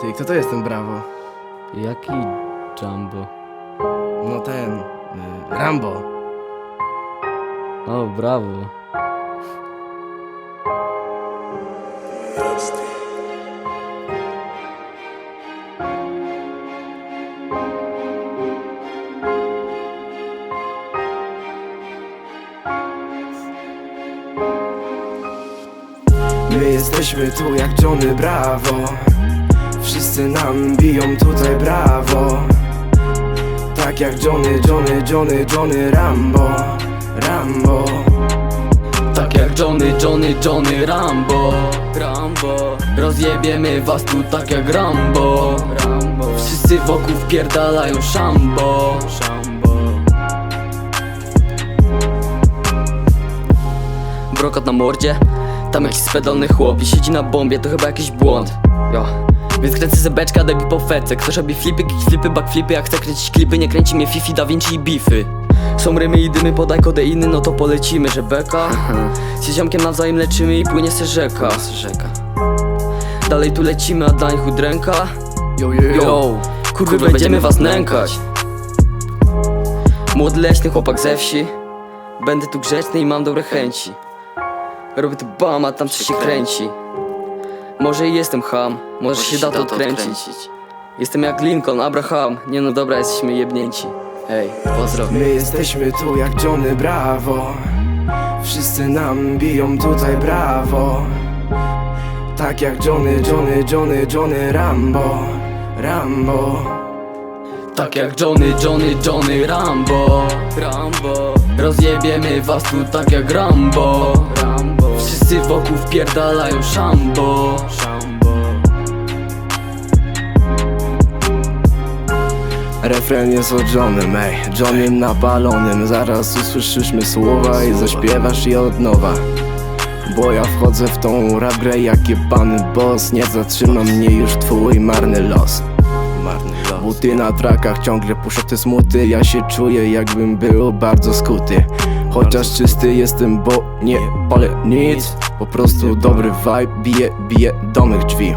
Ty, kto to jest ten Brawo? Jaki Jumbo? No ten... Y, Rambo. O, brawo. My jesteśmy tu jak Johnny Bravo. Wszyscy nam biją tutaj brawo. Tak jak Johnny, Johnny, Johnny, Johnny Rambo Rambo. Tak jak Johnny, Johnny, Johnny Rambo Rambo. Rozjebiemy was tu tak jak Rambo Rambo. Wszyscy wokół wpierdalają szambo. Szambo. Brokat na mordzie Tam jakiś spedalny chłop i siedzi na bombie, to chyba jakiś błąd. Jo. Więc kręcę zebeczka, mi po fece Ktoś robi flipy, kickflipy, backflipy Jak chcę kręcić klipy, nie kręci mnie Fifi, Da Vinci i Bify Są rymy i dymy, podaj kodeiny, no to polecimy, że beka. Z ziomkiem nawzajem leczymy i płynie se rzeka. Rzeka. Dalej tu lecimy, a dla nich udręka. Yo, yo, yo. Kurwy, będziemy was nękać. Młody leśny chłopak ze wsi. Będę tu grzeczny i mam dobre chęci Robię tu bam, a tam coś się kręci. Może i jestem ham, może się da to odkręcić. Jestem jak Lincoln, Abraham. Nie no dobra, jesteśmy jebnięci. Hej, pozdro. My jesteśmy tu jak Johnny Bravo. Wszyscy nam biją tutaj brawo. Tak jak Johnny, Johnny, Johnny, Johnny Rambo. Rambo. Tak jak Johnny, Johnny, Johnny Rambo. Rambo Rozjebiemy was tu tak jak Rambo. Wszyscy wokół wpierdalają szambo. Refren jest o Johnem, ej Johnem napalonym Zaraz usłyszysz słowa i zaśpiewasz je od nowa. Bo ja wchodzę w tą rap grę jak jebany boss. Nie zatrzyma mnie już twój Marny los Buty na trakach ciągle puszczą te smuty. Ja się czuję jakbym był bardzo skuty. Chociaż czysty jestem, bo nie palę nic. Po prostu dobry vibe bije, bije do mych drzwi.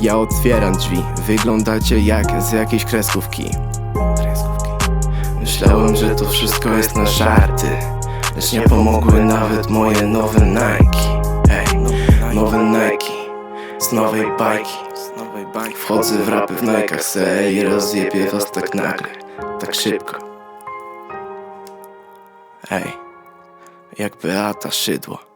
Ja otwieram drzwi, wyglądacie jak z jakiejś kreskówki. Kreskówki. Myślałem, że to wszystko jest na żarty, lecz nie pomogły nawet moje nowe Nike. Ej, nowe Nike z nowej bajki. Wchodzę w rapy w Nike'ach se i rozjebię was tak nagle, tak szybko. Ej, jak Beata Szydło.